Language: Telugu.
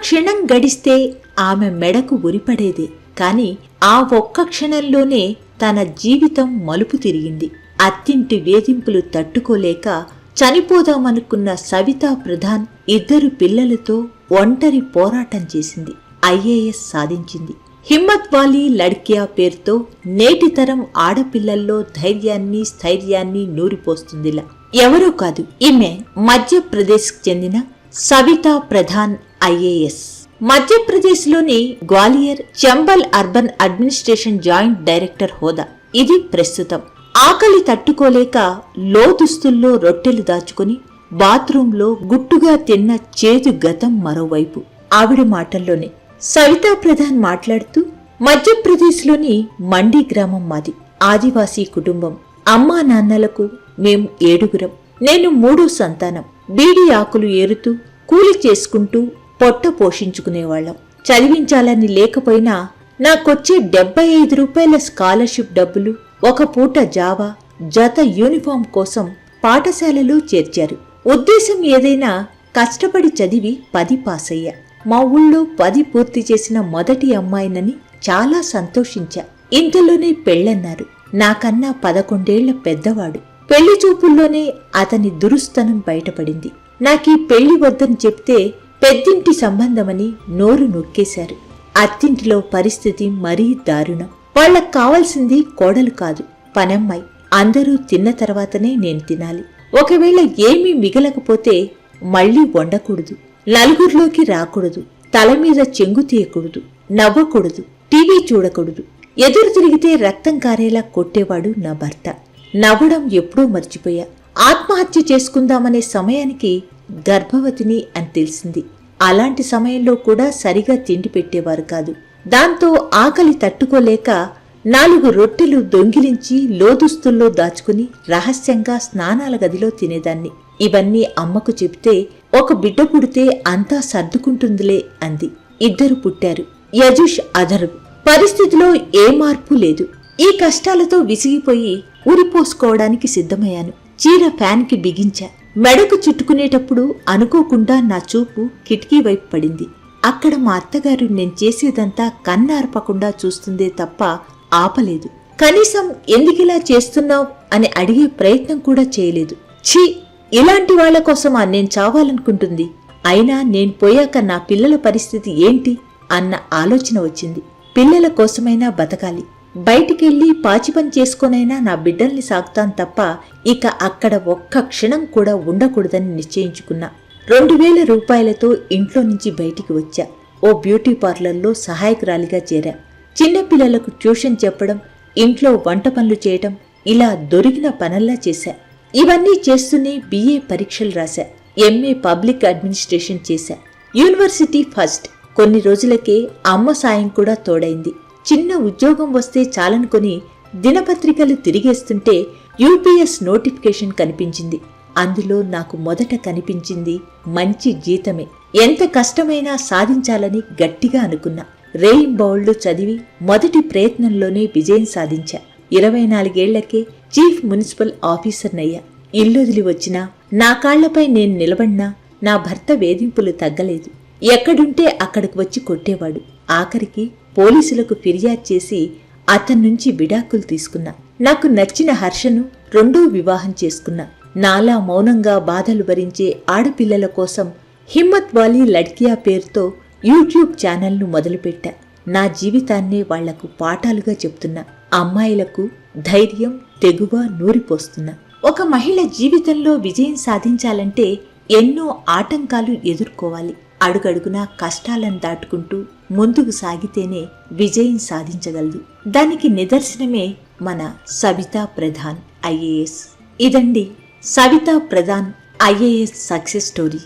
క్షణం గడిస్తే ఆమె మెడకు ఉరిపడేదే. కాని ఆ ఒక్క క్షణంలోనే తన జీవితం మలుపు తిరిగింది. అత్తింటి వేధింపులు తట్టుకోలేక చనిపోదామనుకున్న సవితా ప్రధాన్ ఇద్దరు పిల్లలతో ఒంటరి పోరాటం చేసింది. ఐఏఎస్ సాధించింది. హిమ్మత్ వాలీ లడ్కియా పేరుతో నేటి తరం ఆడపిల్లల్లో ధైర్యాన్ని స్థైర్యాన్ని నూరిపోస్తుందిలా. ఎవరో కాదు ఈమె మధ్యప్రదేశ్కి చెందిన సవితా ప్రధాన్ ఐఏఎస్. మధ్యప్రదేశ్లోని Gwalior Chambal urban administration joint director హోదా. ఇది ప్రస్తుతం. ఆకలి తట్టుకోలేక లోదుస్తుల్లో రొట్టెలు దాచుకుని బాత్రూంలో గుట్టుగా తిన్న చేదు గతం మరోవైపు. ఆవిడ మాటల్లోనే సవితా ప్రధాన్ మాట్లాడుతూ మధ్యప్రదేశ్లోని మండి గ్రామం మాది. ఆదివాసీ కుటుంబం. అమ్మా నాన్నలకు మేము ఏడుగురం. నేను మూడో సంతానం. బీడి ఆకులు ఏరుతూ కూలి చేసుకుంటూ పొట్ట పోషించుకునేవాళ్ళం. చదివించాలని లేకపోయినా నాకొచ్చే డెబ్బై ఐదు రూపాయల స్కాలర్షిప్ డబ్బులు ఒక పూట జావా జత యూనిఫామ్ కోసం పాఠశాలలో చేర్చారు. ఉద్దేశం ఏదైనా కష్టపడి చదివి పది పాస్ అయ్యా మా ఊళ్ళో పది పూర్తి చేసిన మొదటి అమ్మాయినని చాలా సంతోషించా. ఇంతలోనే పెళ్ళన్నారు. నాకన్నా పదకొండేళ్ళ పెద్దవాడు. పెళ్ళి చూపుల్లోనే అతని దురుస్తనం బయటపడింది. నాకీ పెళ్ళి వద్దని చెప్తే పెద్దింటి సంబంధమని నోరు నొక్కేశారు. అత్తింటిలో పరిస్థితి మరీ దారుణం. వాళ్ళకు కావాల్సింది కోడలు కాదు పనమ్మాయి. అందరూ తిన్న తర్వాతనే నేను తినాలి. ఒకవేళ ఏమీ మిగలకపోతే మళ్ళీ వండకూడదు. నలుగురిలోకి రాకూడదు. తల మీద చెంగు తీయకూడదు. నవ్వకూడదు. టీవీ చూడకూడదు. ఎదురు తిరిగితే రక్తం కారేలా కొట్టేవాడు నా భర్త. నవ్వడం ఎప్పుడూ మర్చిపోయా. ఆత్మహత్య చేసుకుందామనే సమయానికి గర్భవతిని అని తెలిసింది. అలాంటి సమయంలో కూడా సరిగా తిండి పెట్టేవారు కాదు. దాంతో ఆకలి తట్టుకోలేక నాలుగు రొట్టెలు దొంగిలించి లోదుస్తుల్లో దాచుకుని రహస్యంగా స్నానాల గదిలో తినేదాన్ని. ఇవన్నీ అమ్మకు చెబితే ఒక బిడ్డ పుడితే అంతా సర్దుకుంటుందిలే అంది. ఇద్దరు పుట్టారు. యజుష్ అధరు పరిస్థితిలో ఏ మార్పు లేదు. ఈ కష్టాలతో విసిగిపోయి ఉరిపోసుకోవడానికి సిద్ధమయ్యాను. చీర ఫ్యాన్కి బిగించా. మెడకు చుట్టుకునేటప్పుడు అనుకోకుండా నా చూపు కిటికీ వైపు పడింది. అక్కడ మా అత్తగారు నేను చేసేదంతా కన్నార్పకుండా చూస్తుందే తప్ప ఆపలేదు. కనీసం ఎందుకిలా చేస్తున్నావు అని అడిగే ప్రయత్నం కూడా చేయలేదు. ఛీ! ఇలాంటి వాళ్ళ కోసమా నేను చావాలనుకుంటుంది? అయినా నేను పోయాక నా పిల్లల పరిస్థితి ఏంటి? అన్న ఆలోచన వచ్చింది. పిల్లల కోసమైనా బతకాలి. బయటికెళ్ళి పాచిపని చేసుకొనైనా నా బిడ్డల్ని సాగుతాను తప్ప ఇక అక్కడ ఒక్క క్షణం కూడా ఉండకూడదని నిశ్చయించుకున్నా. రెండు వేల రూపాయలతో ఇంట్లో నుంచి బయటికి వచ్చా. ఓ బ్యూటీ పార్లర్లో సహాయకురాలిగా చేరా. చిన్నపిల్లలకు ట్యూషన్ చెప్పడం ఇంట్లో వంట పనులు చేయటం ఇలా దొరికిన పనల్లా చేశా. ఇవన్నీ చేస్తూనే బీఏ పరీక్షలు రాశా. ఎంఏ పబ్లిక్ అడ్మినిస్ట్రేషన్ చేశా. University first. కొన్ని రోజులకే అమ్మ సాయం కూడా తోడైంది. చిన్న ఉద్యోగం వస్తే చాలనుకొని దినపత్రికలు తిరిగేస్తుంటే యూపీఎస్ నోటిఫికేషన్ కనిపించింది. అందులో నాకు మొదట కనిపించింది మంచి జీతమే. ఎంత కష్టమైనా సాధించాలని గట్టిగా అనుకున్నా. రేయింబౌళ్ళు చదివి మొదటి ప్రయత్నంలోనే విజయం సాధించా. ఇరవై నాలుగేళ్ళకే చీఫ్ మున్సిపల్ ఆఫీసర్నయ్యా. ఇల్లొదిలి వచ్చినా నా కాళ్ళపై నేను నిలబడినా నా భర్త వేధింపులు తగ్గలేదు. ఎక్కడుంటే అక్కడికి వచ్చి కొట్టేవాడు. ఆఖరికి పోలీసులకు ఫిర్యాదు చేసి అతని నుంచి విడాకులు తీసుకున్నా. నాకు నచ్చిన హర్షను రెండో వివాహం చేసుకున్నా. నాలా మౌనంగా బాధలు భరించే ఆడపిల్లల కోసం హిమ్మత్ వాలీ లడ్కియా పేరుతో యూట్యూబ్ ఛానల్ను మొదలుపెట్టా. నా జీవితాన్నే వాళ్ళకు పాఠాలుగా చెప్తున్నా. అమ్మాయిలకు ధైర్యం తెగువ నూరిపోస్తున్నా. ఒక మహిళ జీవితంలో విజయం సాధించాలంటే ఎన్నో ఆటంకాలు ఎదుర్కోవాలి. అడుగడుగునా కష్టాలను దాటుకుంటూ ముందుకు సాగితేనే విజయం సాధించగలదు. దానికి నిదర్శనమే మన సవితా ప్రధాన్ ఐఏఎస్. ఇదండి Savita Pradhan IAS success story.